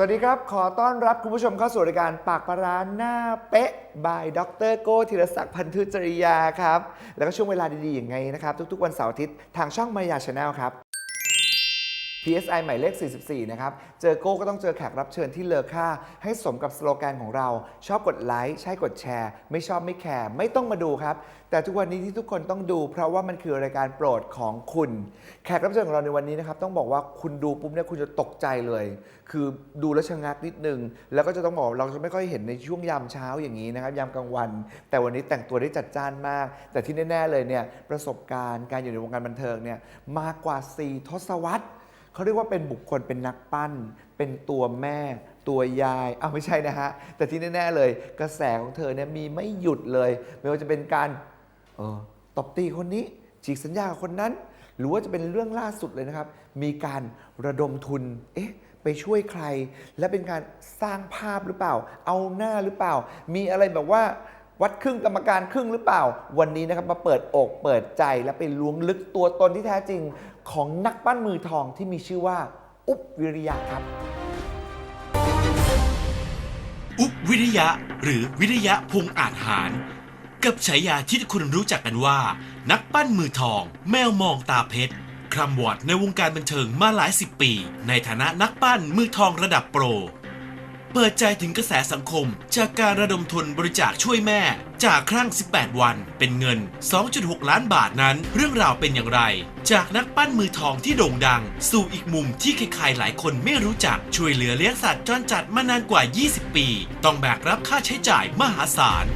สวัสดีครับ ขอต้อนรับคุณผู้ชมเข้าสู่รายการปากปาร้าหน้าเป๊ะ บายดรโก้ธีรศักดิ์พันธุจริยาครับ แล้วก็ช่วงเวลาดีๆอย่างไงนะครับ ทุกๆวันเสาร์อาทิตย์ทางช่องมายาชาแนลครับ PSI หมายเลข 44 นะครับ เจอโก้ก็ต้องเจอแขกรับเชิญที่เลอค่า ให้สมกับสโลแกนของเรา ชอบกดไลค์ ใช่กดแชร์ ไม่ชอบไม่แคร์ ไม่ต้องมาดูครับ แต่ทุกวันนี้ที่ทุกคนต้องดู เพราะว่ามันคือรายการโปรดของคุณ แขกรับเชิญของเราในวันนี้นะครับ ต้องบอกว่าคุณดูปุ๊บเนี่ยคุณจะตกใจเลย คือดูแล้วชะงักนิดนึง แล้วก็จะต้องบอกเราจะไม่ค่อยเห็นในช่วงยามเช้าอย่างนี้นะครับ ยามกลางวัน แต่วันนี้แต่งตัวได้จัดจ้านมาก แต่ที่แน่ ๆ เลยเนี่ยประสบการณ์การอยู่ในวงการบันเทิงเนี่ยมากกว่า 4 ทศวรรษ เขาเรียกว่าเป็นบุคคลเป็นนักปั้น เป็นตัวแม่ ตัวยายอ้าวไม่ใช่นะฮะ แต่ที่แน่ ๆ เลย กระแสของเธอเนี่ยมีไม่หยุดเลย ไม่ว่าจะเป็นการเออตบตีคนนี้ ฉีกสัญญากับคนนั้น หรือว่าจะเป็นเรื่องล่าสุดเลยนะครับ มีการระดมทุน เอ๊ะไปช่วยใคร และเป็นการสร้างภาพหรือเปล่า เอาหน้าหรือเปล่า มีอะไรแบบว่า วัดครึ่งกรรมการครึ่งหรือเปล่า วันนี้นะครับมาเปิดอกเปิดใจและไปล้วงลึกตัวตนที่แท้จริง ของนักปั้นมือทองที่มีชื่อว่า อุ๊บวิริยะครับ อุบวิริยะหรือวิริยะพงอาจหาร กับฉายาที่ทุกคนรู้จักกันว่า นักปั้นมือทอง แมวมองตาเพชรคร่ำวอดในวงการบันเทิงมาหลายสิบปี ในฐานะนักปั้นมือทองระดับโปร เปิดใจถึงกระแสสังคม จากการระดมทุนบริจาคช่วยแม่ จากครั้ง 18 วัน เป็นเงิน 2.6 ล้านบาทนั้น เรื่องราวเป็นอย่างไร จากนักปั้นมือทองที่โด่งดัง สู่อีกมุมที่ใครๆหลายคนไม่รู้จักช่วยเหลือเลี้ยงสัตว์จรจัดมานานกว่า 20 ปี ต้องแบกรับค่าใช้จ่ายมหาศาล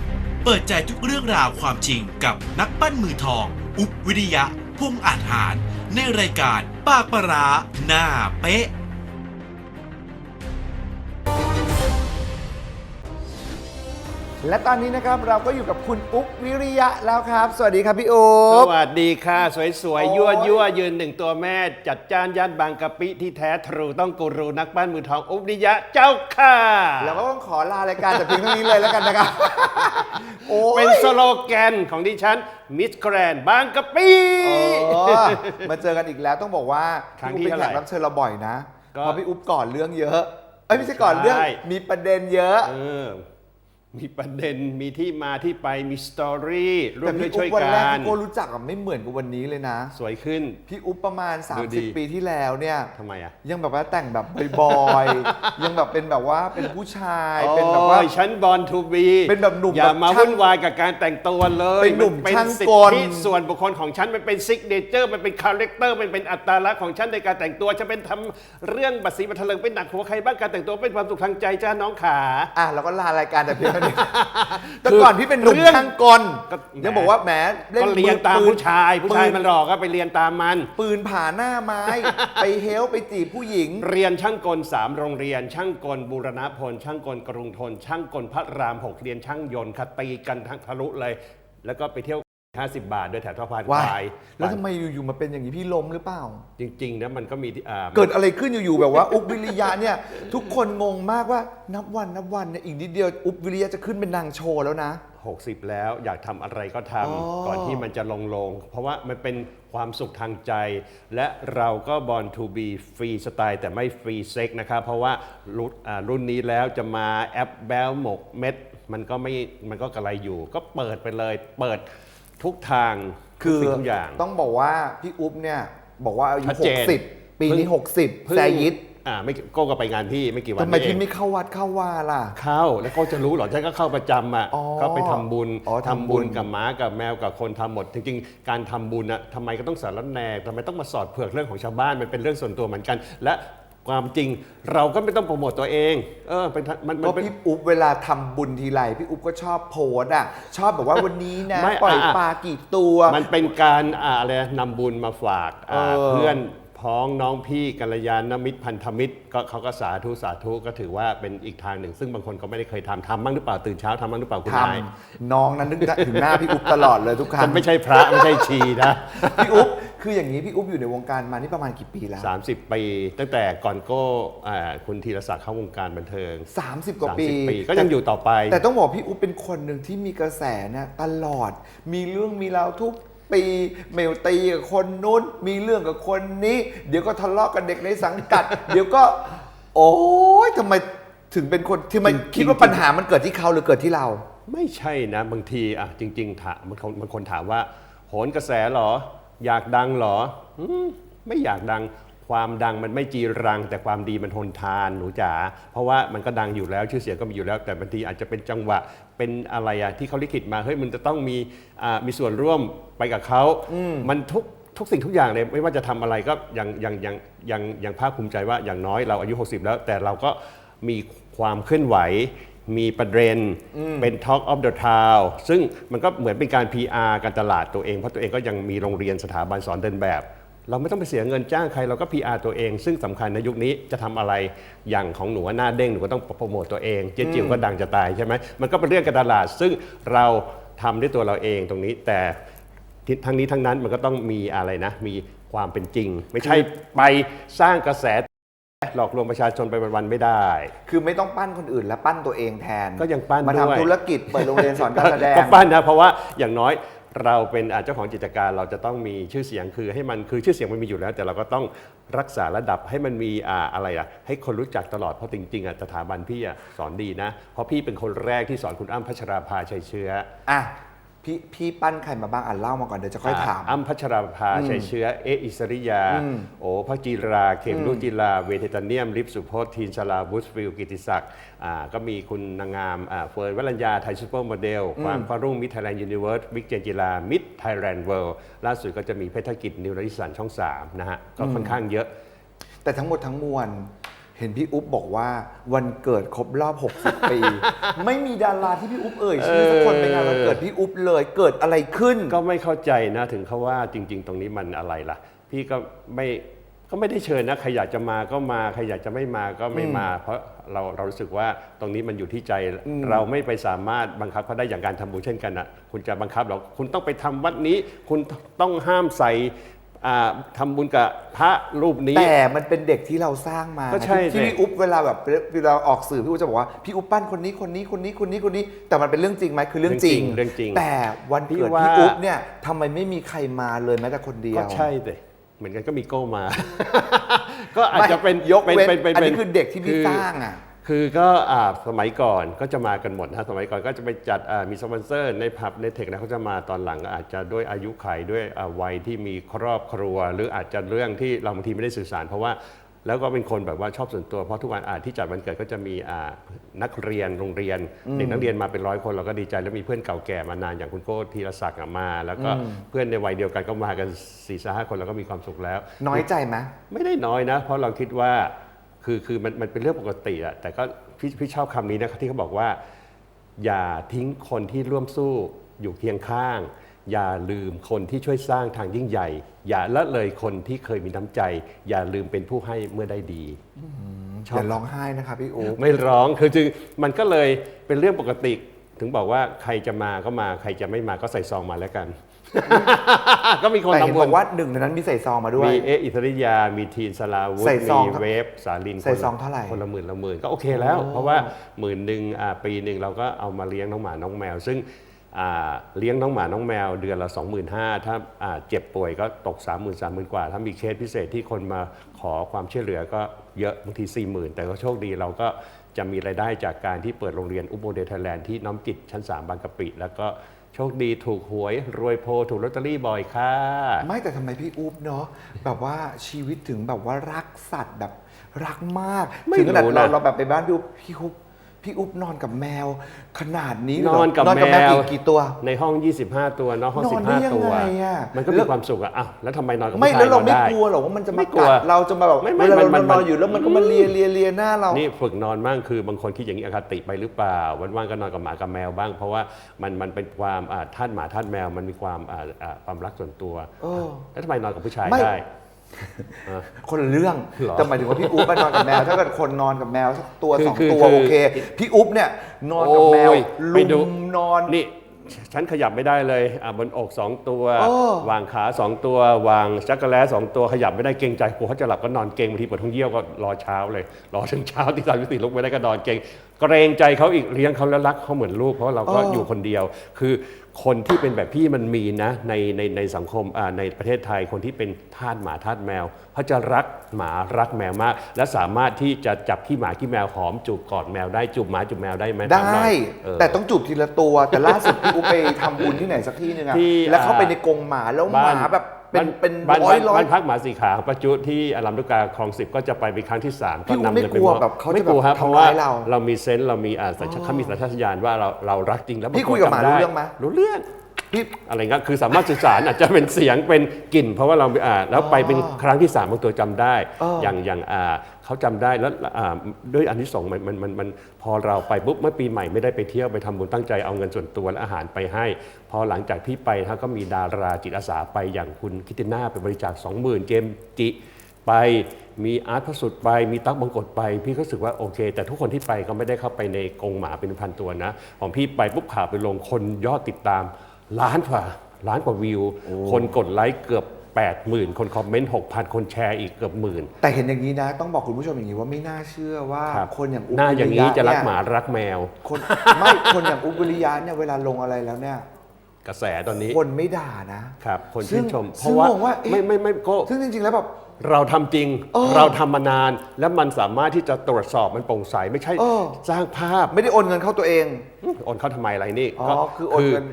เปิดใจทุกเรื่องราวความจริงกับนักปั้นมือทอง อุบวิริยะพงษ์อาจหาร ในรายการปากปลาร้าหน้าเป๊ะ และตอนนี้นะครับเราก็อยู่กับคุณอุ๊บวิริยะแล้วครับ สวัสดีครับพี่อุ๊สบ วัสดีค่ะ สวยโอ้ยๆยั่วยั่วยืนหนึ่งตัวแม่ จัดจ้านย่านบางกะปิที่แท้ทรูต้องกูรูนักปั้นมือทองอุบนิยะเจ้าค่ะ เราก็ต้องขอลารายการแต่เพียงเท่านี้เลยแล้วกันนะครับ โอ้ยเป็นสโลแกนของดิฉันมิสแกรนบางกะปิ เออมาเจอกันอีกแล้วต้องบอกว่าครั้งพี่ที่อุ๊บเป็นเท่าไหร่แขกรับเชิญเราบ่อยนะก็เพราะพี่อุ๊บก่อนเรื่องเยอะเอ้ยไม่ใช่ก่อนเรื่องใช่ มีประเด็นเยอะ เออ มีประเด็นมีที่มาที่ไปมีสตอรี่ร่วแต่มด้วพี่ยช่อุ๊วยบวันแรกักนที่โก้รู้จักอะไม่เหมือนกับวันนี้เลยนะ สวยขึ้น พี่อุ๊บประมาณ ดูดี 30 ปีที่แล้วเนี่ย ทำไมอะยังแบบว่าแต่งแบบบอยๆ ยังแบบเป็นแบบว่าเป็นผู้ชาย เป็นแบบว่า โอ้ยฉันบอลทูบีเป็นแบบหนุ่มอย่าแบบมาช่างวุ่นวายกับการแต่งตัวเลยเป็นหนุ่มเป็ช่างสิทกล ธิส่วนบุคคลของฉันมันเป็นซิกเนเจอร์มันเป็นคาแรคเตอร์มันเป็นอัตลักษณ์ของฉันในการแต่งตัวฉันเป็นทำเรื่องบัตรสีบัตรเถลิงเป็นหนักหัวใครบ้างการแต่งตัวเป็นความสุขทางใจจ้าน้องขา อะเราก็ลารายการแต่เพียงเท่านี้ แต่ก่อนพี่เป็นหนุ่มเรื่องช่างกลก็ยังบอกว่าแหมเล่นก็เรียนตามปืน ผู้ชาย ผู้ชายปืมันหลอกก็ไปเรียนตามมัน ปืนผ่าหน้าไม้ ไปเฮลไปจีบผู้หญิง เรียนช่างกลสามโรงเรียน ช่างกลบูรณพล ช่างกลกรุงทน ช่างกลพระรามหกเรียนช่างยนต์คตีกันทั้งทะลุเลย แล้วก็ไปเที่ยว 50 บาทโดยแถวท่าพานว่าควายแล้วทำไมอยู่ๆมาเป็นอย่างนี้พี่ล้มหรือเปล่า จริง ๆ นะมันก็มีที่อ่าเกิดอะไรขึ้นอยู่ๆแบบว่า อุ๊บวิริยะเนี่ย ทุกคนงงมากว่านับวันนับวันเนี่ยอีกนิดเดียวอุ๊บวิริยะจะขึ้นเป็นนางโชว์แล้วนะ 60 แล้วอยากทำอะไรก็ทำอ๋อก่อนที่มันจะลงลง เพราะว่ามันเป็นความสุขทางใจ และเราก็บอลทูบีฟรีสไตล์แต่ไม่ฟรีเซ็กนะครับเพราะว่ารุ่นอ่ารุ่นนี้แล้วจะมาแอปแบลหมกเม็ด มันก็ไม่มันก็กระไรอยู่ ก็เปิดไปเลยเปิด ทุกทางทุคืกอสิ่งทุกอย่าง ต้องบอกว่าพี่อุ๊บเนี่ยบอกว่าอายุชัดเจน60ปีนี้เพิ่ง60แซยิดอ่าไม่โก้ก็ไปงานพี่ไม่กี่วันทำไมนี้เอพี่งไม่เข้าวัดเข้าวาล่ะ เข้าแล้วก็จะรู้เหรอฉันก็เข้าประจำอะอ๋อก็ไปทำบุญอ๋อทำทำบุบุญญ กับม้ากับแมวกับคนทำหมด จริงๆ การทำบุญอะทำไมก็ต้องสารแหนกทำไมต้องมาสอดเผือกเรื่องของชาวบ้านมันเป็นเรื่องส่วนตัวเหมือนกัน และ ความจริงเราก็ไม่ต้องโปรโมตตัวเอง เออเป็นมันมัก็นเป็น พี่อุ๊บเวลาทำบุญทีไรพี่อุ๊บก็ชอบโพสต์อะ ชอบแบบว่าวันนี้นะ ไม่ปล่อยอะ ปลากี่ตัว มันเป็นการอ่าอะไรนำบุญมาฝากอ่าเออ เพื่อนพ้องน้องพี่กัลยาณมิตรพันธมิตรก็เขาก็สาธุสาธุก็ถือว่าเป็นอีกทางหนึ่ง ซึ่งบางคนก็ไม่ได้เคยทำทำบ้างหรือเปล่าตื่นเช้าทำบ้างหรือเปล่าคุณทนายำน้องนั้นนึกถึงหน้าพี่อุ๊บตลอดเลยทุกครั้ฉังนไม่ใช่พระไม่ใช่ชีนะ พี่อุ๊บ คืออย่างนี้พี่อุ๊บอยู่ในวงการมานี่ประมาณกี่ปีแล้ว 30 ปี ตั้งแต่ก่อนโก้อ่าคุณธีรศักดิ์เข้าวงการบันเทิง 30 กว่าปี 30 ปี ก็ยังอยู่ต่อไป แต่ต้องบอกพี่อุ๊บเป็นคนหนึ่งที่มีกระแสเนี่ยตลอด มีเรื่องมีราวทุกปีเมลตีกับคนนู้น มีเรื่องกับคนนี้ เดี๋ยวก็ทะเลาะกับเด็กในสังกัด เดี๋ยวก็ โอ้ยทำไมถึงเป็นคนที่มันจริงๆ คิดว่าปัญหามันเกิดที่เขาหรือเกิดที่เรา ไม่ใช่นะ บางทีอะจริงๆถามมันคนบางคนถามว่าโหนกระแสเหรอ อยากดังเหรออืมไม่อยากดังความดังมันไม่จีรัง แต่ความดีมันทนทานหนูจ๋าเพราะว่ามันก็ดังอยู่แล้วชื่อเสียงก็มีอยู่แล้ว แต่บางทีอาจจะเป็นจังหวะเป็นอะไรอะที่เขาลิขิตมาเฮ้ยมันจะต้องมีอ่ามีส่วนร่วมไปกับเขา มันทุกทุกสิ่งทุกอย่างเลยไม่ว่าจะทำอะไรก็ยังยังยังยังยังภาคภูมิใจว่าอย่างน้อยเราอายุ 60 แล้ว แต่เราก็มีความเคลื่อนไหว มีประเด็นเป็น Talk of the Town ซึ่งมันก็เหมือนเป็นการ PR การตลาดตัวเอง เพราะตัวเองก็ยังมีโรงเรียนสถาบันสอนเดินแบบ เราไม่ต้องไปเสียเงินจ้างใครเราก็ PR ตัวเอง ซึ่งสำคัญในยุคนี้จะทำอะไรอย่างของหนูว่าหน้าเด้งหนูก็ต้องโปรโมตตัวเองเจ๊จิ๋วก็ดังจะตายใช่ไหมมันก็เป็นเรื่องการตลาด ซึ่งเราทำด้วยตัวเราเองตรงนี้ แต่ทั้งนี้ทั้งนั้นมันก็ต้องมีอะไรนะ มีความเป็นจริง ไม่ใช่ไปสร้างกระแส หลอกลวงประชาชนไปวันๆไม่ได้ คือไม่ต้องปั้นคนอื่นและปั้นตัวเองแทนก็ยังปั้นมาด้วย ทำธุรกิจเปิดโรงเรียนสอนการแสดง ก็ปั้นนะเพราะว่าอย่างน้อยเราเป็นอ่าเจ้าของกิจการเราจะต้องมีชื่อเสียงคือให้มันคือชื่อเสียงมันมีอยู่แล้ว แต่เราก็ต้องรักษาระดับให้มันมีอ่าอะไรอะให้คนรู้จักตลอดเพราะจริงๆอะสถาบันพี่อะสอนดีนะ เพราะพี่เป็นคนแรกที่สอนคุณอ้ำพัชราภาชัยเชื้อ อะ พี่พี่ปั้นใครมาบ้างอะเล่ามาก่อนเดี๋ยวจะค่อยถาม อ้ำพัชราภาชัยเชื้อ เอะอิสริยาโอพระจีราเข็มรุจิลาเวเทตาเนียม ลิปสุพจน์ทีนชลาบุสฟิลกิติศักดิ์อ่าก็มีคุณนางงามอ่าเฟิร์นวรัญญาไทยซูเปอร์โมเดลความพรุ่งมิตรไทยแลนด์ยูนิเวิร์สมิกเจนจิลามิตรไทยแลนด์เวิลด์ล่าสุดก็จะมีเพชรกิจนิวรนิสันช่อง 3 นะฮะ ก็ค่อนข้างเยอะ แต่ทั้งหมดทั้งมวล เห็นพี่อุ๊บบอกว่าวันเกิดครบรอบ 60 ปี ไม่มีดาราที่พี่อุ๊บเอ่ยชื่อสักคนไปงานวันเกิดพี่อุ๊บเลยเกิดอะไรขึ้น ก็ไม่เข้าใจนะถึงเขาว่าจริง ๆ ตรงนี้มันอะไรล่ะ พี่ก็ไม่ก็ไม่ได้เชิญนะใครอยากจะมาก็มาใครอยากจะไม่มาก็ไม่มา เพราะเราเรารู้สึกว่าตรงนี้มันอยู่ที่ใจ เราไม่ไปสามารถบังคับเขาได้อย่างการทำบุญเช่นกันอะคุณจะบังคับเราคุณต้องไปทำวัดนี้ คุณต้องห้ามใส่ อ่าทำบุญกับพระรูปนี้ แต่มันเป็นเด็กที่เราสร้างมาก็ใช่ที่สิพี่อุ๊บเวลาแบบเวลาออกสื่อพี่อุ๊บจะบอกว่าพี่อุ๊บปั้นคนนี้คนนี้คนนี้คนนี้คนนี้ แต่มันเป็นเรื่องจริงไหมคือเรื่องจริง เรื่องจริงแต่วันเกิดพี่ว่า พี่อุ๊บเนี่ยทำไมไม่มีใครมาเลยแม้แต่คนเดียวก็ใช่เลยเหมือนกันก็มีโก้มา ก็อาจจะเป็นยกเว้นป็ป็อันนี้ป็คือเด็กที่พี่คืสร้างอะ คือก็อ่าสมัยก่อนก็จะมากันหมดนะฮะสมัยก่อนก็จะไปจัดอ่ามีสปอนเซอร์ในผับในเทคนะเขาจะมาตอนหลังอาจจะด้วยอายุไขด้วยอ่าวัยที่มีครอบครัว หรืออาจจะเรื่องที่เราบางทีไม่ได้สื่อสาร เพราะว่าแล้วก็เป็นคนแบบว่าชอบส่วนตัวเพราะทุกวันอาที่จัดวันเกิดก็จะมีอ่านักเรียนโรงเรียนเด็กนักเรียนมาเป็นร้อยคนเราก็ดีใจแล้วมีเพื่อนเก่าแก่มานานอย่างคุณโก้ธีรศักดิ์อะมา แล้วก็เพื่อนในวัยเดียวกันก็มากัน4ี่ห้าคนเราก็มีความสุขแล้ว น้อยใจไหมไม่ได้น้อยนะ เพราะเราคิดว่า คือคือมันมันเป็นเรื่องปกติอะแต่ก็พี่พี่ชอบคำนี้นะที่เขาบอกว่า อย่าทิ้งคนที่ร่วมสู้อยู่เคียงข้าง อย่าลืมคนที่ช่วยสร้างทางยิ่งใหญ่ อย่าละเลยคนที่เคยมีน้ำใจ อย่าลืมเป็นผู้ให้เมื่อได้ดี ชอบ อย่าร้องไห้นะครับพี่อุ๊บไม่ร้องคือจึงมันก็เลยเป็นเรื่องปกติ ถึงบอกว่าใครจะมาก็มาใครจะไม่มาก็ใส่ซองมาแล้วกัน ก็มีคนแต่เห็นทำบุบญอกว่าหนึ่งในนั้นมีใส่ซองมาด้วย มีเอะอิสริยา มีทีนสลาวุธใส่ซองมีเวฟสาลินใส่คนละซองเท่าไหร่คนละหมื่นละหมื่นก็โอเคแล้ว เพราะว่าหมื่นหนึ่งอ่าปีหนึ่งเราก็เอามาเลี้ยงน้องหมาน้องแมว ซึ่งอ่าเลี้ยงน้องหมาน้องแมวเดือนละ 25,000ถ้าอ่าเจ็บป่วยก็ตก 3 0 0 0 0 3 0,000กว่า ถ้ามีเคสพิเศษที่คนมาขอความช่วยเหลือก็เยอะบางที 40,000 แต่ก็โชคดีเราก็จะมีรายได้จากการที่เปิดโรงเรียนอุโมเดลไทยแลนด์ที่น้อมจิตชั้น 3 บางกะปิ แล้วก็ โชคดีถูกหวย รวยโพถูกลอตเตอรี่บ่อยค่ะ ไม่แต่ทำไมพี่อุ๊บเนาะแบบว่าชีวิตถึงแบบว่ารักสัตว์แบบรักมาก ไม่ถึงขนาดรู้นะ เราเราแบบไปบ้านพี่อุ๊บพี่อุ๊บ พี่อุ๊บนอนกับแมว ขนาดนี้เลยเหรนอนกับนอนกับแมวแมวกี่กี่ตัว ในห้อง 25 ตัวนอกห้องนอนได้ยัง15 ตัว ไงอะ มันก็แล้มีวความสุขอะอ้าวแล้วทำไมนอนกับไม่ผู้ชายแล้วเราไม่นอนได้ กลัวหรอกว่ามันจะไม่มากลัวกัดเราจะมาแบบไม่ไม่เวลาเรามันนมัอนนอยู่แล้วมันก็มาเลียเลียเลียหน้าเรา นี่ฝึกนอนบ้างคือบางคนคิดอย่างนี้อคติไปหรือเปล่าวันว่างก็นอนกับหมากับแมวบ้าง เพราะว่ามันมันเป็นความอ่าท่านหมาท่านแมวมันมีความอ่าอ่าความรักส่วนตัวเออแล้วทำไมนอนกับผู้ชายไม่ได้ คนละเรื่องเหรอแต่หมายถึงว่าพี่อุ๊บไปนอนกับแมว ถ้าเกิดคนนอนกับแมวสักตัวคือสองคือตัวคือ โอเค พี่อุ๊บเนี่ยนอนกับแมวโอ้ยไปดูลุมนอน นี่ฉันขยับไม่ได้เลยอะบนอกสองตัวเออวางขาสองตัว วางจักรแล้สองตัวขยับไม่ได้เกรงใจกลัวเขาจะหลับก็นอนเกรงบางทีปวดท้องเยี่ยวก็รอเช้าเลย รอถึงเช้าที่สามที่สี่ลุกไม่ได้ก็นอนเกรง เกรงใจเขาอีกเลี้ยงเขาแล้วรักเขาเหมือนลูกเพราะเราก็เอออยู่คนเดียว คือคนที่เป็นแบบพี่มันมีนะในในในสังคมอ่าในประเทศไทยคนที่เป็นทาสหมาทาสแมวเขาจะรักหมารักแมวมาก และสามารถที่จะจับขี้หมาขี้แมวหอมจูบกอดแมวได้จูบหมาจูบแมวได้ไหมถามหน่ได้ อยเออแต่ต้องจูบทีละตัวแต่ล่าสุดพี่อุ๊บไปทำบุญที่ไหนสักที่หนึงอะที่แล้วเข้าไปในกรงหมาแล้วหมาแบบ เป็นเป็นบ้านร้อยร้อยบ้านพักหมาสีขาวประจุที่อลัมดุกาคลองสิบก็จะไปเป็นครั้งที่สามพี่ก็อุ๊บนำไม่เงินกไปลัวมอบแบบเขาจะไม่กลัวครับแบบเพราะว่าทำร้ายเราเรามีเซนส์เรามีอ่าสัญชาติเขามีสัญชาตญาณว่าเราเรารักจริงแล้วพี่คุยกับหมาจำด้รู้เรื่องไหมรู้เรื่องพี่อะไรเงี้ยคือสามารถสื่อสารอาจจะเป็นเสียงเป็นกลิ่น เพราะว่าเราอ่าแล้วไปเป็นครั้งที่สามบางตัวจำได้อ๋อออย่างอย่างอ่า เขาจำได้แล้วอ่าด้วยอันที่สองส์มันมันมันมันพอเราไปปุ๊บเมื่อปีใหม่ไม่ได้ไปเที่ยวไปทำบุญตั้งใจเอาเงินส่วนตัวและอาหารไปให้ พอหลังจากพี่ไปฮะก็มีดาราจิตอาสาไปอย่างคุณคิตติน่าไปบริจาค 20,000 เจมส์จิไปมีอาร์ตพระสุดไปมีตั๊กบังกฎไป พี่ก็รู้สึกว่าโอเค แต่ทุกคนที่ไปก็ไม่ได้เข้าไปในกรงหมาเป็นพันตัวนะ ของพี่ไปปุ๊บข่าวไปลงคนยอดติดตามล้านกว่าล้านกว่าวิว คนกดไลค์เกือบ 80,000 คนคอมเมนต์ 6,000 คนแชร์อีกเกือบหมื่น แต่เห็นอย่างนี้นะ ต้องบอกคุณผู้ชมอย่างนี้ว่าไม่น่าเชื่อว่าครับ คนอย่างอุ๊บหน้าอย่างนี้วิริยจะรักเนี่ยหมารักแมว คนไม่คนอย่างอุ๊บวิริยะเนี่ยเวลาลงอะไรแล้วเนี่ย กระแสตอนนี้คนไม่ด่านะ ครับ คนซึ่ชื่งนชม เพซึ่งราะว่ามองว่าเอ๊ะ ไม่ไม่ไม่ก็ ซึ่งจริงๆแล้วแบบ เราทำจริง เออเราทำมานาน แล้วมันสามารถที่จะตรวจสอบมันโปร่งใสไม่ใช่เออ สร้างภาพไม่ได้โอนเงินเข้าตัวเอง โอนเข้าทำไมอะไรนี่อ๋อก็คือโอนเงิน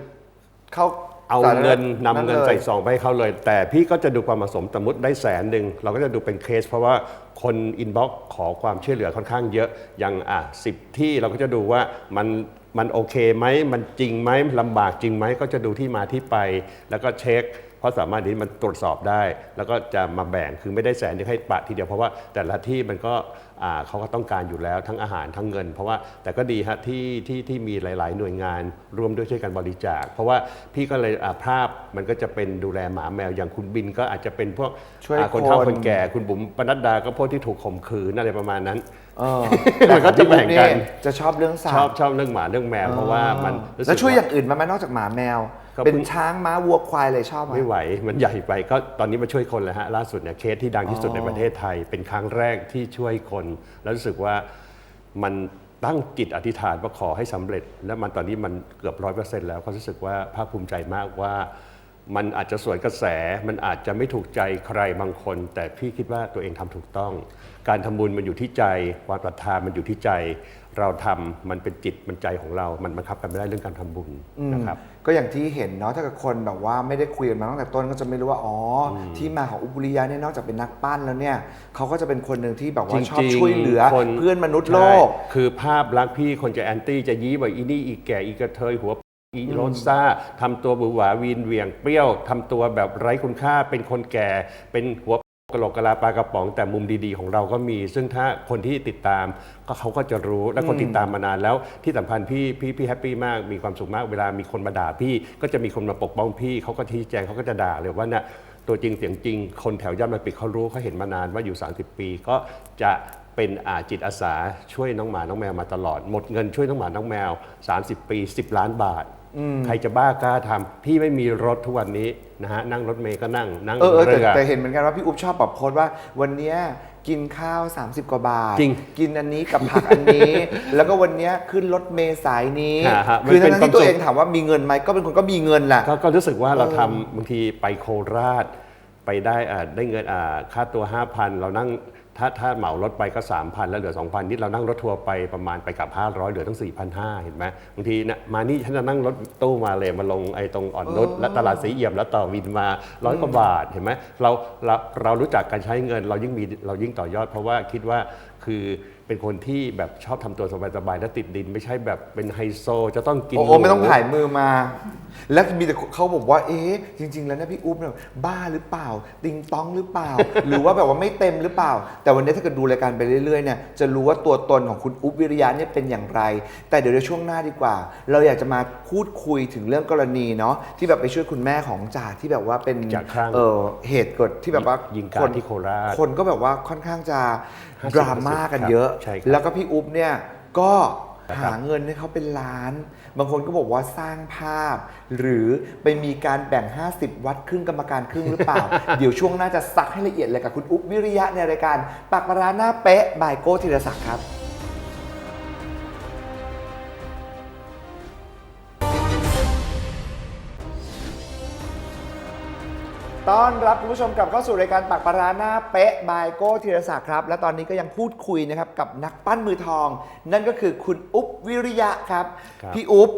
เข้า เอาสธรณะเงินนำเงินลยใส่ซองไปให้เขาเลย แต่พี่ก็จะดูความเหมาะสมสมมติได้แสนหนึ่งเราก็จะดูเป็นเคส เพราะว่าคนอินบ็อกขอความช่วยเหลือค่อนข้างเยอะอย่างอะสิบที่เราก็จะดูว่ามันมันโอเคไหมมันจริงไหมลำบากจริงไหมก็จะดูที่มาที่ไป แล้วก็เช็คเพราะสามารถที่มันตรวจสอบได้ แล้วก็จะมาแบ่งคือไม่ได้แสนเดียวให้ปะทีเดียวเพราะว่าแต่ละที่มันก็อ่า เขาก็ต้องการอยู่แล้วทั้งอาหารทั้งเงิน เพราะว่าแต่ก็ดีฮะที่ที่ที่มีหลาย ๆ หน่วยงานร่วมด้วยช่วยกันบริจาค เพราะว่าพี่ก็เลยอ่าภาพมันก็จะเป็นดูแลหมาแมวอย่างคุณบินก็อาจจะเป็นพวกช่วยอ่าคนเฒ่าคนคนแก่คุณบุ๋มปนัดดาก็พวกที่ถูกข่มขืนอะไรประมาณนั้นเออมันก็จะแบ่งกันต่ของพี่อุ๊บเยจะชอบเรื่องสัตชอบว์ชอบเรื่องหมาเรื่องแมวเพราะว่ามันรู้สึกแล้วช่วยอย่างอื่นมาไหมนอกจากหมาแมวก็ เป็นเพิ่งช้างม้าวัวควายอะไรชอบไหมไม่ไหวมันใหญ่ไปก็ตอนนี้มาช่วยคนเลยฮะล่าสุดเนี่ยเคสที่ดังที่สุดอ๋อในประเทศไทย เป็นครั้งแรกที่ช่วยคน แล้วรู้สึกว่ามันตั้งจิตอธิษฐานว่าขอให้สำเร็จ แล้วมันตอนนี้มันเกือบร้อยเปอร์เซ็นต์แล้วก็รู้สึกว่าภาคภูมิใจมากว่า มันอาจจะสวนกระแส มันอาจจะไม่ถูกใจใครบางคน แต่พี่คิดว่าตัวเองทำถูกต้อง การทำบุญมันอยู่ที่ใจ ความศรัทธามันอยู่ที่ใจ เราทำมันเป็นจิตมันใจของเรา มันบังคับกันไม่ได้เรื่องการทำบุญนะครับ ก็อย่างที่เห็นเนาะถ้าเกิดคนแบบว่าไม่ได้คุยกันมาตั้งแต่ต้นก็จะไม่รู้ว่าอ๋ออที่มาของอุบุริยะเนี่ยนอกจากเป็นนักปั้นแล้วเนี่ยเขาก็จะเป็นคนหนึ่งที่แบบว่าชอบจริงๆช่วยเหลือคน เพื่อนมนุษย์โลก ใช่คือภาพลักษณ์พี่คนจะแอนตี้จะยี้ว่าอีนี่อีแก่อีกระเทยหัวอีโรนซ่าทำตัวบือหวาวีนเหวียงเปรี้ยวทำตัวแบบไร้คุณค่าเป็นคนแก่เป็นหัว กระโหลกกะลาปลากระป๋องแต่มุมดีๆ ของเราก็มี ซึ่งถ้าคนที่ติดตามก็เขาก็จะรู้และคนติดตามมานานแล้วที่สำคัญพี่พี่พี่แฮปปี้มากมีความสุขมากเวลามีคนมาด่าพี่ก็จะมีคนมาปกป้องพี่เขาก็ชี้แจงเขาก็จะด่าเลยว่าเนี่ยตัวจริงเสียงจริง คนแถวย่านมาปิดเขารู้เขาเห็นมานานว่าอยู่ 30 ปี ก็จะเป็นอาจิตอาสาช่วยน้องหมาน้องแมวมาตลอด หมดเงินช่วยน้องหมาน้องแมว 30 ปี 10 ล้านบาท ใครจะบ้ากล้าทำพี่ไม่มีรถทุกวันนี้นะฮะนั่งรถเมย์ก็นั่งนั่งเออเออแต่เรือ แต่เห็นเหมือนกันว่าพี่อุ๊บชอบแบบโพสต์ว่า วันเนี้ยกินข้าว 30 กว่าบาท จริงกินอันนี้กับผักอันนี้ แล้วก็วันเนี้ยขึ้นรถเมล์สายนี้ ฮะฮะมันคือเป็ทั้นงๆที่ตัวความสุข เองถามว่ามีเงินไหมก็เป็นคนก็มีเงินแหละ ก็ก็รู้สึกว่าเราทำบางทีไปโคราช ไปได้อ่าได้เงินอ่าค่าตัว 5,000 เรานั่ง ถ้าถ้าเหมารถไปก็ 3,000 แล้วเหลือ 2,000 นิดเรานั่งรถทัวร์ไปประมาณไปกับ 500 เหลือตั้ง 4,500 เห็นไหมบางทีนะมานี่ฉันจะนั่งรถตู้มาเลยมาลงไอ้ตรงอ่อนนุชและตลาดสีเอี่ยมแล้วต่อวินมาร้อยกว่าบาทเห็นไหมเราเราเรารู้จักการใช้เงินเรายิ่งมีเรายิ่งต่อยอด เพราะว่าคิดว่าคือ เป็นคนที่แบบชอบทำตัวสบายๆและติดดิน ไม่ใช่แบบเป็นไฮโซจะต้องกินโอ้โหหรูไม่ต้องถ่ายมือมา แล้วมีแต่เขาบอกว่า เอ๊ะจริง ๆ แล้วเนี่ยพี่อุ๊บเนี่ยบ้าหรือเปล่า ติงต้องหรือเปล่า หรือว่าแบบว่าไม่เต็มหรือเปล่า แต่วันนี้ถ้าเกิดดูรายการไปเรื่อยๆเนี่ยจะรู้ว่าตัวตนของคุณอุ๊บวิริยะเนี่ยเป็นอย่างไร แต่เดี๋ยวในช่วงหน้าดีกว่า เราอยากจะมาพูดคุยถึงเรื่องกรณีเนาะที่แบบไปช่วยคุณแม่ของจ่าที่แบบว่าเป็นจ่าคลั่ง เออเหตุเกิดที่แบบว่ายิงการคนที่โคราช คนก็แบบว่าค่อนข้างจะ50% ดราม่ากันเยอะ ใช่ครับ แล้วก็พี่อุ๊บเนี่ยก็นะครับหาเงินให้เขาเป็นล้าน บางคนก็บอกว่าสร้างภาพ หรือไปมีการแบ่ง 50 วัดครึ่งกรรมการครึ่งหรือเปล่า เดี๋ยวช่วงหน้าจะซักให้ละเอียดเลยกับคุณอุ๊บวิริยะในรายการปากปลาร้าหน้าเป๊ะบายโก้ธีรศักดิ์ครับ ต้อนรับคุณผู้ชมกลับเข้าสู่รายการปากปลาร้าหน้าเป๊ะบายโก้ธีรศักดิ์ครับ และตอนนี้ก็ยังพูดคุยนะครับกับนักปั้นมือทอง นั่นก็คือคุณอุ๊บวิริยะครับ ครับพี่อุ๊บ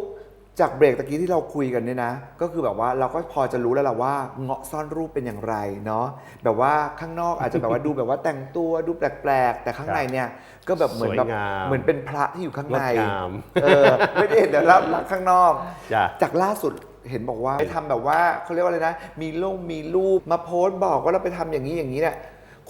จากเบรกตะกี้ที่เราคุยกันเนี่ยนะ ก็คือแบบว่าเราก็พอจะรู้แล้วล่ะว่าเงาะซ่อนรูปเป็นอย่างไรเนาะแบบว่าข้างนอกอาจจะแบบว่า ดูแบบว่าแต่งตัวดูแปลกๆ แต่ข้างในเนี่ยก็แบบเหมือนแบบสวยงาม เหมือนเป็นพระที่อยู่ข้างในงดงาม เออไม่ได้เห็นแต่รับรักข้างนอก จ้ะ จากล่าสุด เห็นบอกว่าไปทำแบบว่าเขาเรียกว่าอะไรนะ มีลงมีรูปมาโพสต์บอกว่าเราไปทำอย่างนี้อย่างนี้เนี่ย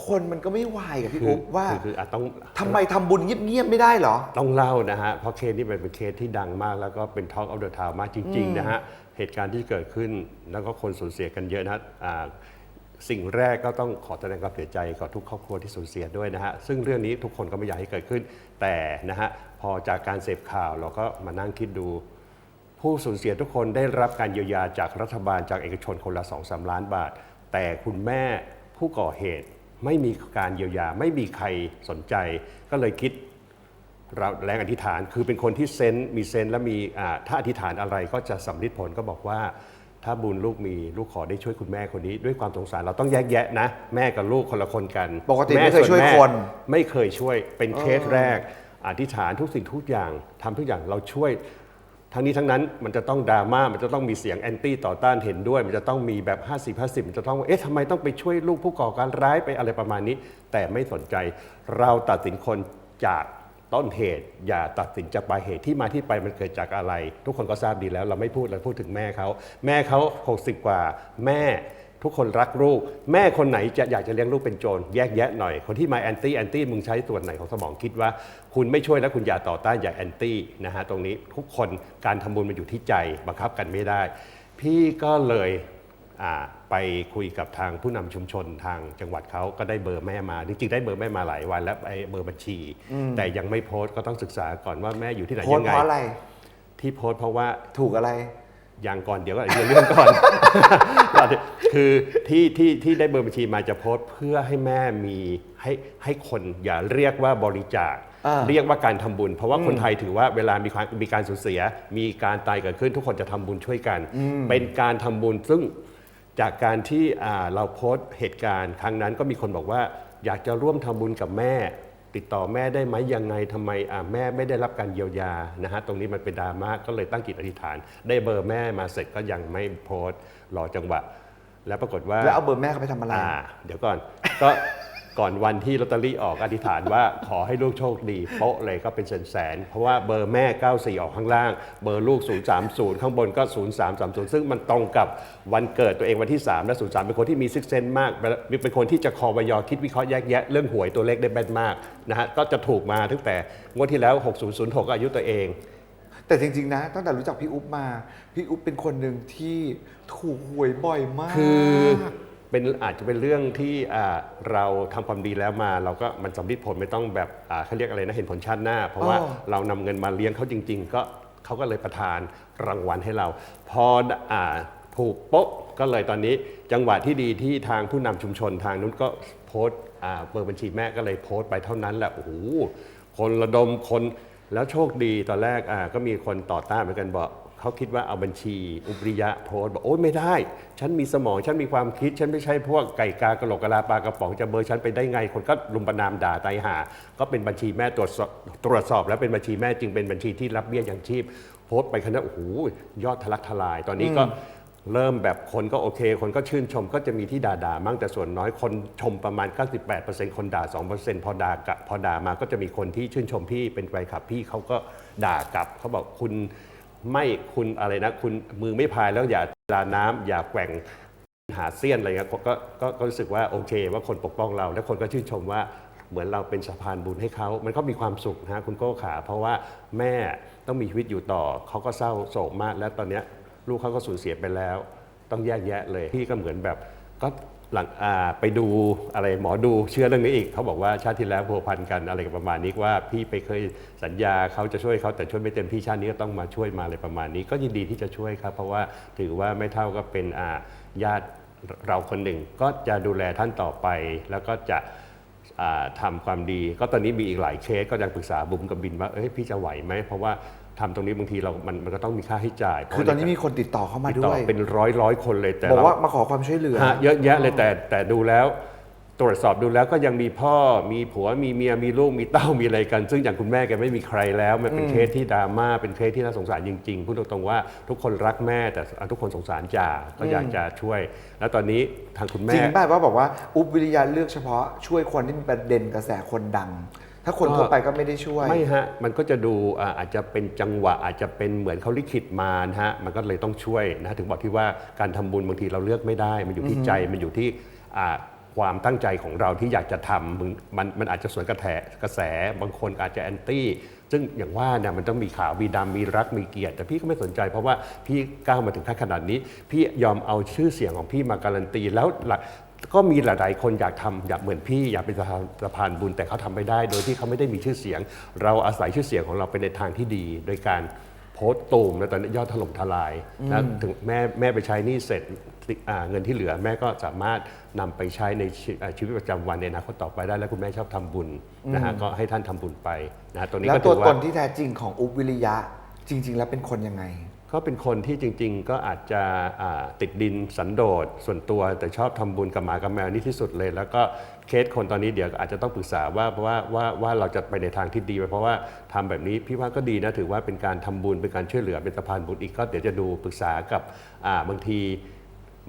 คนมันก็ไม่วายกับพี่อุ๊บว่าคือคืออาจต้อง ทำไมทำบุญเงียบๆไม่ได้เหรอ ต้องเล่านะฮะ เพราะเคสนี้เป็นเป็นเคสที่ดังมาก แล้วก็เป็น Talk of the Town มากจริง ๆ นะฮะ เหตุการณ์ที่เกิดขึ้นแล้วก็คนสูญเสียกันเยอะนะฮะอ่าสิ่งแรกก็ต้องขอแสดงความเสียใจกับทุกครอบครัวที่สูญเสียด้วยนะฮะ ซึ่งเรื่องนี้ทุกคนก็ไม่อยากให้เกิดขึ้น แต่นะฮะ พอจากการเสพข่าวเราก็มานั่งคิดดู ผู้สูญเสียทุกคนได้รับการเยียวยาจากรัฐบาลจากเอกชนคนละ2อสล้านบาท แต่คุณแม่ผู้ก่อเหตุไม่มีการเยียวยาไม่มีใครสนใจ ก็เลยคิดเราแรงอธิษฐานคือเป็นคนที่เซนส์มีเซนส์และมีอ่าถ้าอธิษฐานอะไรก็จะสำลิดผลก็บอกว่า ถ้าบุญลูกมีลูกขอได้ช่วยคุณแม่คนนี้ ด้วยความสงสารเราต้องแยกแยะนะ แม่กับลูกคนละคนกันปกติแไม่เคยช่วยส่แคนไม่เคยช่วยเป็นเคสแรกอธิษฐานทุกสิ่งทุกอย่างทำทุกอย่างเราช่วย ทั้งนี้ทั้งนั้นมันจะต้องดราม่ามันจะต้องมีเสียงแอนตี้ต่อต้านเห็นด้วย มันจะต้องมีแบบ 50 50มันจะต้องเอ๊ะทำไมต้องไปช่วยลูกผู้ก่อการร้ายไปอะไรประมาณนี้ แต่ไม่สนใจ เราตัดสินคนจากต้นเหตุ อย่าตัดสินจากปลายเหตุที่มาที่ไปมันเกิดจากอะไร ทุกคนก็ทราบดีแล้ว เราไม่พูดเราพูดถึงแม่เขาแม่เขา60 กว่าแม่ ทุกคนรักลูก แม่คนไหนจะอยากจะเลี้ยงลูกเป็นโจรแยกแยะหน่อย คนที่มาแอนตี้แอนตี้มึงใช้ส่วนไหนของสมองคิดว่า คุณไม่ช่วยแล้วคุณอย่าต่อต้านอย่าแอนตี้นะฮะตรงนี้ทุกคนการทำบุญมันอยู่ที่ใจบังคับกันไม่ได้ พี่ก็เลยอ่าไปคุยกับทางผู้นำชุมชนทางจังหวัดเขาก็ได้เบอร์แม่มา จริงๆได้เบอร์แม่มาหลายวัน แล้วไอ้เบอร์บัญชี แต่ยังไม่โพสต์ก็ต้องศึกษาก่อนว่าแม่อยู่ที่ไหนโพสยัต์งไงเพราะอะไรที่โพสต์เพราะว่าถูกอะไร ยังก่อนเดี๋ยวก็เดี๋ยวเรื่องก่อน คือที่ที่ที่ได้เบอร์บัญชีมาจะโพสต์เพื่อให้แม่มีให้ให้คนอย่าเรียกว่าบริจาคอ่าเรียกว่าการทำบุญ เพราะว่าคนไทยถือว่าเวลามีความมีการสูญเสีย มีการตายเกิดขึ้น ทุกคนจะทำบุญช่วยกัน เป็นการทำบุญซึ่งจากการที่อ่าเราโพสต์เหตุการณ์ครั้งนั้นก็มีคนบอกว่าอยากจะร่วมทำบุญกับแม่ ติดต่อแม่ได้ไหมยังไงทำไมอ่าแม่ไม่ได้รับการเยียวยานะฮะตรงนี้มันเป็นดราม่าก็เลยตั้งจิตอธิษฐาน ได้เบอร์แม่มาเสร็จก็ยังไม่โพสต์รอจังหวะ แล้วปรากฏว่าแล้วเอาเบอร์แม่เขาไปทำอะไรอ่าเดี๋ยวก่อนก็ ก่อนวันที่ลอตเตอรี่ออกอธิษฐานว่าขอให้ลูกโชคดีโป๊ะเลยก็เป็นแสนแสนๆเพราะว่าเบอร์แม่ 94 ออกข้างล่าง เบอร์ลูก 030 ข้างบนก็ 0330 ซึ่งมันตรงกับวันเกิดตัวเองวันที่ 3 และ 03 เป็นคนที่มีซิกเซนมาก เป็นคนที่จะคอวยอคิดวิเคราะห์แยกแยะ เรื่องหวยตัวเลขได้แม่นมากนะฮะก็จะถูกมาตั้งแต่งวดที่แล้ว 6006ก็อายุตัวเอง แต่จริง ๆ นะ ตั้งแต่รู้จักพี่อุ๊บมา พี่อุ๊บเป็นคนหนึ่งที่ถูกหวยบ่อยมากคือ เป็นอาจจะเป็นเรื่องที่เราทำความดีแล้วมา เราก็มันสำลิดผลไม่ต้องแบบเขาเรียกอะไรนะเห็นผลชาติหน้า เพราะว่าเรานำเงินมาเลี้ยงเขาจริง ๆ ก็เขาก็เลยประทานรางวัลให้เรา พออ่าถูกโป๊ะก็เลยตอนนี้จังหวะที่ดีที่ทางผู้นำชุมชนทางนู้นก็โพสต์อ่าเบอร์บัญชีแม่ก็เลยโพสต์ไปเท่านั้นแหละโอ้โหคนระดมคนแล้วโชคดีตอนแรกอ่าก็มีคนต่อต้านเหมือนกันบอก เขาคิดว่าเอาบัญชี อุปริยะโพสต์บอกโอ๊ยไม่ได้ ฉันมีสมอง ฉันมีความคิด ฉันไม่ใช่พวกไก่กากระโหลกกะลาปลากระป๋องจะเบอร์ฉันไปได้ไง คนก็ลุมประนามด่าไตายหา ก็เป็นบัญชีแม่ตรวจสอบตรวจสอบ แล้วเป็นบัญชีแม่จึงเป็นบัญชีที่รับเบี้ยยังชีพ โพสต์ไปขนาดโอ้โหยอดทะลักทลาย ตอนนี้ก็เริ่มแบบคนก็โอเค คนก็ชื่นชมก็จะมีที่ด่าด่าๆมั่งแต่ส่วนน้อยคนชมประมาณ 98%คนด่า 2%พอด่ากลับพอด่ามาก็จะมีคนที่ชื่นชมพี่เป็นแฟนคลับพี่เขาก็ด่ากลับเขาบอกคุณ ไม่คุณอะไรนะ คุณมือไม่พายแล้วอย่าดาน้ำอย่าแกว่งหาเสี้ยนอะไรเงี้ยก็ก็ก็รู้สึกว่าโอเค ว่าคนปกป้องเรา และคนก็ชื่นชมว่าเหมือนเราเป็นสะพานบุญให้เขา มันก็มีความสุขนะฮะคุณโก้ขา เพราะว่าแม่ต้องมีชีวิตอยู่ต่อ เขาก็เศร้าโศกมาก และตอนเนี้ยลูกเขาก็สูญเสียไปแล้ว ต้องแยกแยะเลย พี่ก็เหมือนแบบก็ หลังไปดูอะไรหมอดูเชื่อเรื่องนี้อีกเขาบอกว่าชาติที่แล้วพัวพันกันอะไรประมาณนี้ว่าพี่ไปเคยสัญญาเขาจะช่วยเขาแต่ช่วยไม่เต็มที่ชาตินี้ก็ต้องมาช่วยมาอะไรประมาณนี้ ก็ยินดีที่จะช่วยครับเพราะว่าถือว่าไม่เท่าก็เป็นญาติเราคนหนึ่ง ก็จะดูแลท่านต่อไป แล้วก็จะอ่าทำความดี ก็ตอนนี้มีอีกหลายเคสก็ยังปรึกษาบุ๋มกับบินว่าเอ้ยพี่จะไหวไหมเพราะว่า ทำตรงนี้บางทีเรามันมันก็ต้องมีค่าให้จ่ายคือตอนนี้มีคนติดต่อเข้ามาติดด้ต่อวย เป็นร้อยร้อยคนเลยแต่บอกเราว่ามาขอความช่วยเหลือ ฮะเยอะแยะเลยแต่แต่ดูแล้วตรวจสอบดูแล้วก็ยังมีพ่อมีผัวมีเมียมีลูกมีเต้ามีอะไรกัน ซึ่งอย่างคุณแม่แกไม่มีใครแล้วมันเป็นเคสที่ดราม่าเป็นเคสที่น่าสงสารจริงๆพูดตรงๆว่าทุกคนรักแม่แต่ทุกคนสงสารจ่าก็อยากจะช่วย แล้วตอนนี้ทางคุณแม่จริงป่ะว่าบอกว่า อุบวิริยะเลือกเฉพาะช่วยคนที่มีประเด็นกระแสคนดัง ถ้าคนก็ทั่วไปก็ไม่ได้ช่วย ไม่ฮะ มันก็จะดูอ่าอาจจะเป็นจังหวะอาจจะเป็นเหมือนเขาลิขิตมานะฮะ มันก็เลยต้องช่วยนะถึงบอกที่ว่าการทำบุญบางทีเราเลือกไม่ได้ มันอยู่ที่ใจ มันอยู่ที่อ่าความตั้งใจของเราที่อยากจะทำมันมันมันอาจจะสวนกระแสกระแส บางคนอาจจะแอนตี้ ซึ่งอย่างว่าเนี่ยมันต้องมีขาวมีดำมีรักมีเกียรติ แต่พี่ก็ไม่สนใจเพราะว่าพี่ก้าวมาถึงขั้นขนาดนี้ พี่ยอมเอาชื่อเสียงของพี่มาการันตี แล้วหลั กก็มีหลายๆคนอยากทำอยากเหมือนพี่อยากเป็นสะพานสะพานบุญแต่เขาทำไม่ได้ โดยที่เขาไม่ได้มีชื่อเสียง เราอาศัยชื่อเสียงของเราไปในทางที่ดี โดยการโพสต์ตูมแล้วตอนนี้ยอดถล่มทลายนะถึงแม่แม่ไปใช้หนี่เสร็จอ่าเงินที่เหลือแม่ก็สามารถนำไปใช้ในชีอ่าชีวิตประจำวันในอนาคตต่อไปได้ แล้วคุณแม่ชอบทำบุญนะฮะก็ให้ท่านทำบุญไปนะตรงนี้แล้วก็ตัถืวอตว่านที่แท้จริงของอุบวิริยะจริง ๆ แล้วเป็นคนยังไง ก็เป็นคนที่จริง ๆ ก็อาจจะติดดินสันโดษส่วนตัวแต่ชอบทำบุญกับหมากับแมวนี่ที่สุดเลย แล้วก็เคสคนตอนนี้เดี๋ยวอาจจะต้องปรึกษาว่าว่าว่าว่าเราจะไปในทางที่ดีไปเพราะว่าทำแบบนี้พี่ว่าก็ดีนะถือว่าเป็นการทำบุญเป็นการช่วยเหลือเป็นสะพานบุญอีกก็เดี๋ยวจะดูปรึกษากับบางที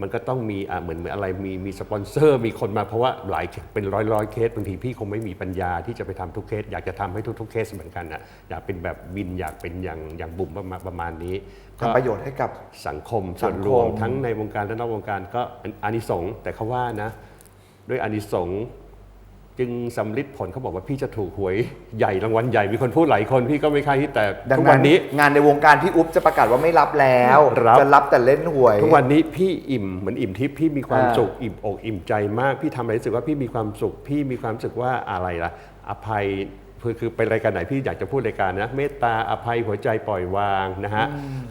มันก็ต้องมีอ่าเหมือนเหมือนอะไรมีมีสปอนเซอร์ มีคนมาเพราะว่าหลายเป็นร้อยร้อยเคสบางทีพี่คงไม่มีปัญญาที่จะไปทำทุกเคส อยากจะทำให้ทุก ๆ เคสเหมือนกันนะอยากเป็นแบบบินอยากเป็นอย่างอย่างบุ๋มประมาณประมาณนี้ก็ทำประโยชน์ให้กับสังคมส่วนรวมทั้งในวงการและนอกวงการก็อานิสงส์แต่เขาว่านะ ด้วยอานิสงส์ จึงสำลิดผลเขาบอกว่าพี่จะถูกหวยใหญ่รางวัลใหญ่มีคนพูดหลายคนพี่ก็ไม่คาดคิดแต่ดังทุกนั้วันนนี้ งานในวงการพี่อุ๊บจะประกาศว่าไม่รับแล้ว รับ จะรับแต่เล่นหวย ทุกวันนี้พี่อิ่มเหมือนอิ่มทิพย์พี่มีความอ่า สุขอิ่มอกอิ่มใจมากพี่ทำอะไรรู้สึกว่าพี่มีความสุขพี่มีความรู้สึกว่าอะไรล่ะ อภัยคือคือไปรายการไหนพี่อยากจะพูดรายการนะเมตตาอภัยหัวใจปล่อยวางนะฮะ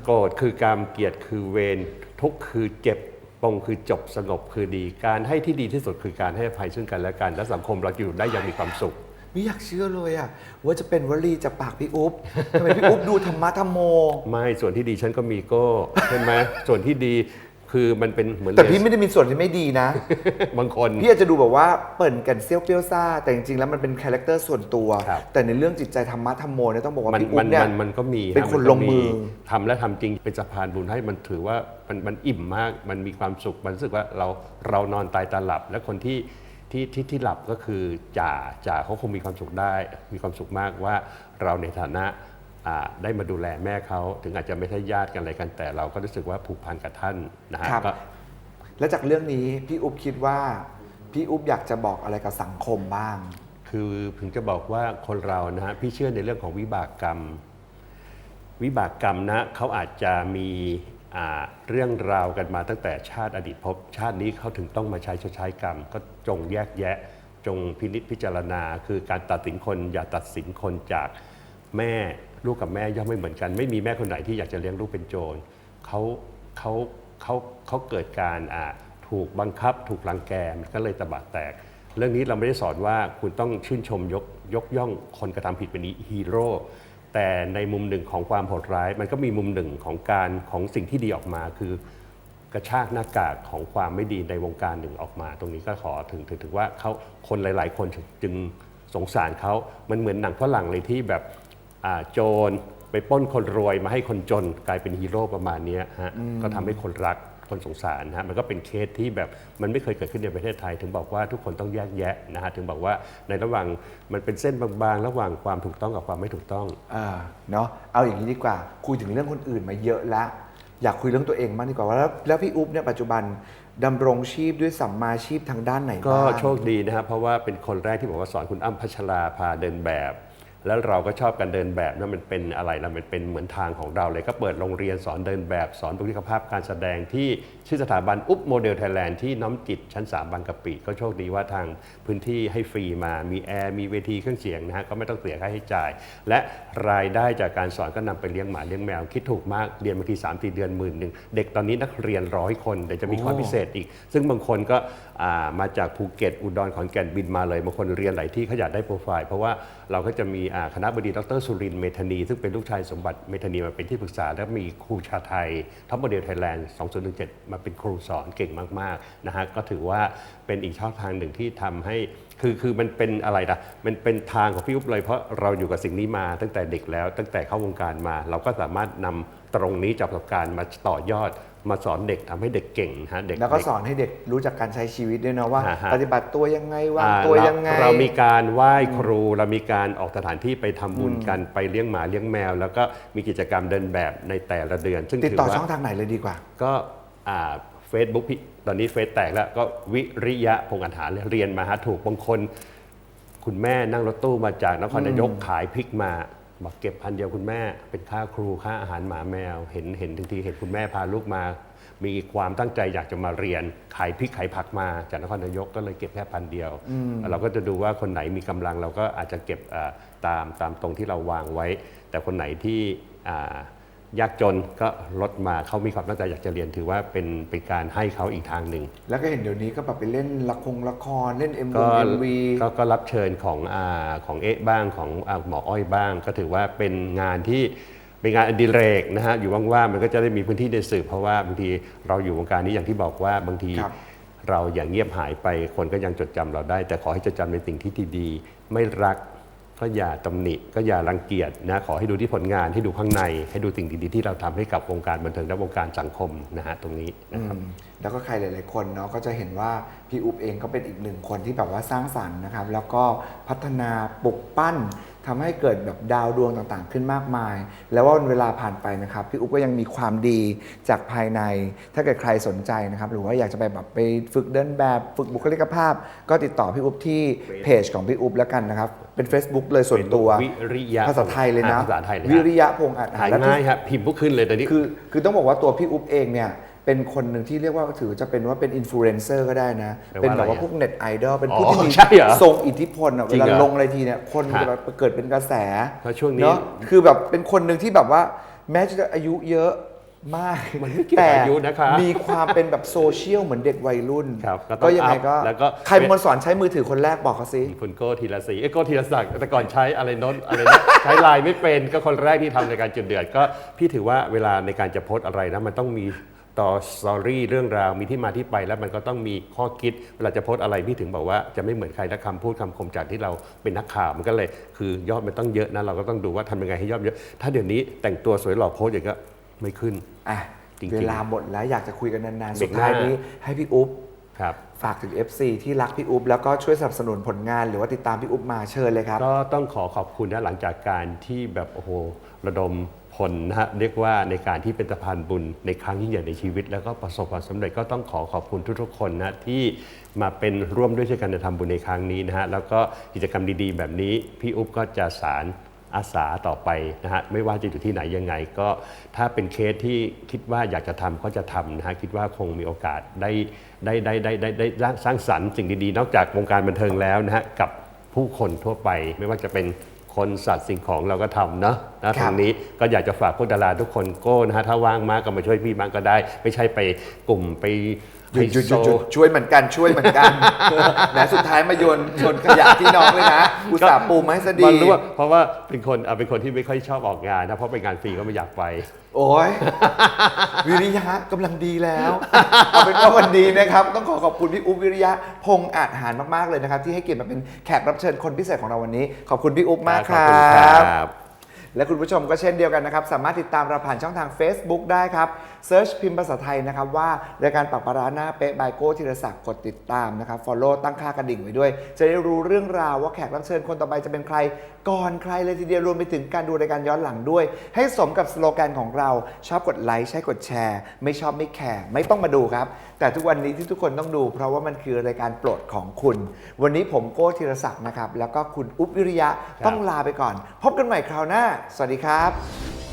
โกรธคือกรรมเกลียดคือเวรทุกข์คือเจ็บ ปงคือจบสงบคือดี การให้ที่ดีที่สุดคือการให้อภัยซึ่งกันและกัน และสังคมเราอยู่ได้อย่างมีความสุข ไม่อยากเชื่อเลยอะว่าจะเป็นวลีจากปากพี่อุ๊บทำไมพี่อุ๊บดูธรรมะธรรมโม ไม่ส่วนที่ดีฉันก็มีโก็ใช่ไหมส่วนที่ดี คือมันเป็นเหมือนแต่พี่ไม่ได้มีส่วนที่ไม่ดีนะ บางคน พี่อาจจะดูแบบว่าเปิ่นกันเซี่ยวเปรี้ยวซ่า แต่จริงๆแล้วมันเป็นคาแรคเตอร์ส่วนตัว ครับ แต่ในเรื่องจิตใจธรรมะธรรมโมเนี่ยต้องบอกว่ามันพี่อุ๊มับนเนี่ย มันมันก็มีเป็นฮะคนมัก็ลงมือ ทำและทำจริงเป็นสะพานบุญให้มันถือว่ามันมันอิ่มมาก มันมีความสุขมันรู้สึกว่าเราเรานอนตายตาหลับ และคนที่ที่ที่ที่หลับก็คือจ่าจ่าเขาคงมีความสุขได้ มีความสุขมากว่าเราในฐานะอ่า ได้มาดูแลแม่เขาถึงอาจจะไม่ใช่ญาติกันอะไรกันแต่เราก็รู้สึกว่าผูกพันกับท่านนะฮะครับ ก็ และจากเรื่องนี้พี่อุ๊บคิดว่า พี่อุ๊บอยากจะบอกอะไรกับสังคมบ้าง คือถึงจะบอกว่าคนเรานะฮะพี่เชื่อในเรื่องของวิบากกรรม วิบากกรรมนะเขาอาจจะมีอ่าเรื่องราวกันมาตั้งแต่ชาติอดีตภพชาตินี้เขาถึงต้องมาใช้ชดใช้กรรม ก็จงแยกแยะ จงพินิจพิจารณา คือการตัดสินคนอย่าตัดสินคนจากแม่ ลูกกับแม่ย่อมไม่เหมือนกัน ไม่มีแม่คนไหนที่อยากจะเลี้ยงลูกเป็นโจรเขาเขาเขาเขาเกิดการอ่าถูกบังคับ ถูกรังแกมันก็เลยตะบะแตก เรื่องนี้เราไม่ได้สอนว่าคุณต้องชื่นชมยกยกย่องคนกระทำผิดเป็นฮีโร่แต่ในมุมหนึ่งของความโหดร้าย มันก็มีมุมหนึ่งของการของสิ่งที่ดีออกมาคือกระชากหน้ากากของความไม่ดีในวงการหนึ่งออกมา ตรงนี้ก็ขอถึงถึงถึงว่าเขาคนหลาย ๆ คนจึงสงสารเขามันเหมือนหนังฝรั่งเลยที่แบบ โจรไปปล้นคนรวยมาให้คนจนกลายเป็นฮีโร่ประมาณเนี้ยฮะก็ทำให้คนรักคนสงสารนะฮะมันก็เป็นเคสที่แบบมันไม่เคยเกิดขึ้นในประเทศไทย ถึงบอกว่าทุกคนต้องแยกแยะนะฮะถึงบอกว่าในระหว่างมันเป็นเส้นบางๆ ระหว่างความถูกต้องกับความไม่ถูกต้องอ่าเนาะเอาอย่างนี้ดีกว่า คุยถึงเรื่องคนอื่นมาเยอะแล้ว อยากคุยเรื่องตัวเองมากดีกว่าว่าแล้วแล้วพี่อุ๊บเนี่ยปัจจุบันดำรงชีพด้วยสัมมาชีพทางด้านไหนก็บ้างโชคดีนะครับเพราะว่าเป็นคนแรกที่บอกว่าสอนคุณอ้ำพัชราพาเดินแบบ แล้วเราก็ชอบการเดินแบบนั่นมันเป็นอะไรล่ะมันเป็นเหมือนทางของเราเลยก็เปิดโรงเรียนสอนเดินแบบสอนบุคลิกภาพการแสดงที่ชื่อสถาบันอุ๊บโมเดลไทยแลนด์ที่น้อมจิตชั้น 3 บางกะปิ ก็โชคดีว่าทางพื้นที่ให้ฟรีมา มีแอร์มีเวทีเครื่องเสียงนะฮะก็ไม่ต้องเสียค่าใช้จ่าย และรายได้จากการสอนก็นำไปเลี้ยงหมาเลี้ยงแมวคิดถูกมากเรียนบางที3ามสี่เดือนหมื่นหนึ่งเด็กตอนนี้นักเรียนร้อยคนเดี๋ยวจะมีความพิเศษอีก ซึ่งบางคนก็ มาจากภูเก็ตอุดรขอนแก่นบินมาเลยบางคนเรียนหลายที่เขาอยากได้โปรไฟล์ เพราะว่าเราก็จะมีคณะบดีดรสุรินทร์เมธานี ซึ่งเป็นลูกชายสมบัติเมธานีมาเป็นที่ปรึกษา แล้วมีครูชาไทยท็อปโมเดลไทยแลนด์2017 มาเป็นครูสอนเก่งมากๆนะฮะก็ถือว่าเป็นอีกช่องทางหนึ่งที่ทำให้คือคือมันเป็นอะไรนะมันเป็นทางของพี่อุ๊บเลยเพราะเราอยู่กับสิ่งนี้มาตั้งแต่เด็กแล้วตั้งแต่เข้าวงการมา เราก็สามารถนำตรงนี้จากประสบการณ์มาต่อยอด มาสอนเด็กทำให้เด็กเก่งฮะเด็กแล้วก็เด็สอนให้เด็กรู้จักการใช้ชีวิตด้วยนะว่าอ่าฮะปฏิบัติตัวยังไงวางอ่าตัวเรายังไง เรามีการไหว้ครูเรามีการออกสถานที่ไปทำบุญกันไปเลี้ยงหมาเลี้ยงแมว แล้วก็มีกิจกรรมเดินแบบในแต่ละเดือน ซึ่งติดถือต่อว่าช่องทางไหนเลยดีกว่า ก็เฟซบุ๊กตอนนี้เฟซแตกแล้วก็วิริยะพงษ์อัฏฐานเรียนมาฮะถูกบางคน คุณแม่นั่งรถตู้มาจากนครนายกขายพริกมา บอกเก็บพันเดียวคุณแม่ เป็นค่าครูค่าอาหารหมาแมว เห็นเห็นทันทีเห็นคุณแม่พาลูกมา มีความตั้งใจอยากจะมาเรียนขายพริกขายผักมาจากนครนายกก็เลยเก็บแค่พันเดียว เราก็จะดูว่าคนไหนมีกำลังเราก็อาจจะเก็บอ่าตามตามตรงที่เราวางไว้ แต่คนไหนที่อ่า ยากจนก็ลดมาเขามีความตั้งใจอยากจะเรียนถือว่าเป็นเป็นการให้เขาอีกทางหนึ่ง แล้วก็เห็นเดี๋ยวนี้ก็แบบไปเล่นละครละครเล่น M ก็ v วีก็ก็รับเชิญของอาของเอ๊ะบ้างของอาหมออ้อยบ้าง ก็ถือว่าเป็นงานที่เป็นงานอดิเรกนะฮะอยู่ว่างๆมันก็จะได้มีพื้นที่ในสื่อเพราะว่าบางทีเราอยู่วงการนี้อย่างที่บอกว่าบางทีครับเราอย่างเงียบหายไปคนก็ยังจดจำเราได้ แต่ขอให้จดจำในสิ่งที่ดีๆไม่รัก ก็อย่าตำหนิก็อย่ารังเกียจนะขอให้ดูที่ผลงานให้ดูข้างใน ให้ดูสิ่งดีๆที่เราทำให้กับวงการบันเทิงและวงการสังคมนะฮะตรงนี้นะครับแล้วก็ใครหลาย ๆ คนเนาะก็จะเห็นว่าพี่อุ๊บเองก็เป็นอีกหนึ่งคนที่แบบว่าสร้างสรรค์นะครับ แล้วก็พัฒนาปลุกปั้น ทำให้เกิดแบบดาวดวงต่างๆ ขึ้นมากมาย แล้วว่าเวลาผ่านไปนะครับ พี่อุ๊บก็ยังมีความดีจากภายใน ถ้าเกิดใครสนใจนะครับ หรือว่าอยากจะไปแบบไปฝึกเดินแบบฝึกบุคลิกภาพ ก็ติดต่อพี่อุ๊บที่เพจของพี่อุ๊บแล้วกันนะครับ เป็น Facebook เลยส่วนตัววิริยะภาษาไทยเลยนะอ่าภาษาไทยเลยฮะวิริยะพงษ์อัดหายและที่ง่ายครับพิมพ์ปุ๊บขึ้นเลยตอนนี้คือคือต้องบอกว่าตัวพี่อุ๊บเองเนี่ย เป็นคนหนึ่งที่เรียกว่าถือจะเป็นว่าเป็นอินฟลูเอนเซอร์ก็ได้นะ แปลว่าเป็นแบบว่าอะไรอะพวกเน็ตไอดอลเป็นผู้อ๋อที่มีใช่เหรอทรงอิทธิพลอะจเวริงลาเหรอลงอะไรทีเนี่ยคนฮะจะแบบเกิดเป็นกระแสเพราะช่วงนี้เนาะคือแบบเป็นคนหนึ่งที่แบบว่า แม้จะอายุเยอะมากมันไม่เกี่ยวแต่กับอายุนะคะมีความเป็นแบบโซเชียลเหมือนเด็กวัยรุ่นครับก็ต้องก็ยังไงอัพก็แล้วก็ ใครเป็นคนสอนใช้มือถือคนแรกบอกเขาสิคุณโก้ธีรศรีเอ้ยโก้ธีรศักดิ์แต่ก่อนใช้อะไรโน้นอะไรนะ ใช้ไลน์ไม่เป็นก็คนแรกที่ทำในการจุดเดือดก็พี่ถือว่าเวลาในการจะโพสต์อะไรนะมันต้องมี ต่อสตอรี่เรื่องราวมีที่มาที่ไปแล้วมันก็ต้องมีข้อคิดเวลาจะโพสต์อะไรพี่ถึงบอกว่าจะไม่เหมือนใครและคำพูดคำคมจากที่เราเป็นนักข่าวมันก็เลย คือยอดมันต้องเยอะนะเราก็ต้องดูว่าทำยังไงให้ยอดเยอะ ถ้าเดี๋ยวนี้แต่งตัวสวยหล่อโพสต์อย่างก็ไม่ขึ้น อะจริงๆเวลาหมดแล้วอยากจะคุยกันนานๆเบรสุกดหน้าท้ายนี้ให้พี่อุ๊บครับฝากถึง FC ที่รักพี่อุ๊บแล้วก็ช่วยสนับสนุนผลงานหรือว่าติดตามพี่อุ๊บมาเชิญเลยครับ ก็ต้องขอขอบคุณนะหลังจากการที่แบบโอ้โหระดม พลนะฮะเรียกว่าในการที่เป็นสะพานบุญในครั้งยิ่งใหญ่ในชีวิต แล้วก็ประสบความสำเร็จก็ต้องขอขอบคุณทุกๆคนนะที่มาเป็นร่วมด้วยช่วยกันในทำบุญในครั้งนี้นะฮะแล้วก็กิจกรรมดีๆ แบบนี้พี่อุ๊บก็จะสารอาสาต่อไปนะฮะไม่ว่าจะอยู่ที่ไหนยังไง ก็ถ้าเป็นเคสที่คิดว่าอยากจะทำก็จะทำนะฮะคิดว่าคงมีโอกาสได้ได้ได้ได้ได้ได้สร้างสรรค์สิ่งดีๆ นอกจากวงการบันเทิงแล้วนะฮะกับผู้คนทั่วไปไม่ว่าจะเป็น คนสัตว์สิ่งของเราก็ทำเนาะนะตรงนี้ก็อยากจะฝากพวกดาราทุกคนโก้นะฮะถ้าว่างมากก็มาช่วยพี่บ้างก็ได้ ไม่ใช่ไปกลุ่มไป หยุดหยุดหยุดไฮหยุโซดช่วยเหมือนกันช่วยเหมือนกันแหมสุดท้ายมาโยนโยนขยะที่น้องเลยนะอุตส่าห์ปูมาให้ซะดีมันรู้ว่าเพราะว่าเป็นคนอะเป็นคนที่ไม่ค่อยชอบออกงานนะเพราะเป็นงานฟรีก็ไม่อยากไป โอ้ยวิริยะกำลังดีแล้วเอาเป็นว่าวันนี้นะครับ ต้องขอขอบคุณพี่อุ๊บวิริยะพงษ์อาจหารมากๆเลยนะครับ ที่ให้เกียรติมาเป็นแขกรับเชิญคนพิเศษของเราวันนี้ ขอบคุณพี่อุ๊บมากคขอบรัคุณครับบ และคุณผู้ชมก็เช่นเดียวกันนะครับ สามารถติดตามเราผ่านช่องทาง Facebook ได้ครับเซิร์ชพิมพ์ภาษาไทยนะครับว่ารายการปักปาราหน้าเป๊ะบายโก้ธีรศักดิ์กดติดตามนะครับ Follow ตั้งค่ากระดิ่งไว้ด้วย จะได้รู้เรื่องราวว่าแขกรับเชิญคนต่อไปจะเป็นใคร ก่อนใครเลยทีเดียวรวมไปถึงการดูรายการย้อนหลังด้วย ให้สมกับสโลแกนของเราชอบกดไลค์ใช้กดแชร์ ไม่ชอบไม่แคร์ไม่ต้องมาดูครับ แต่ทุกวันนี้ที่ทุกคนต้องดู เพราะว่ามันคือรายการโปรดของคุณ วันนี้ผมโก้ธีรศักดิ์นะครับ แล้วก็คุณอุ๊บวิริยะต้องลาไปก่อน พบกันใหม่คราวหน้า สวัสดีครับ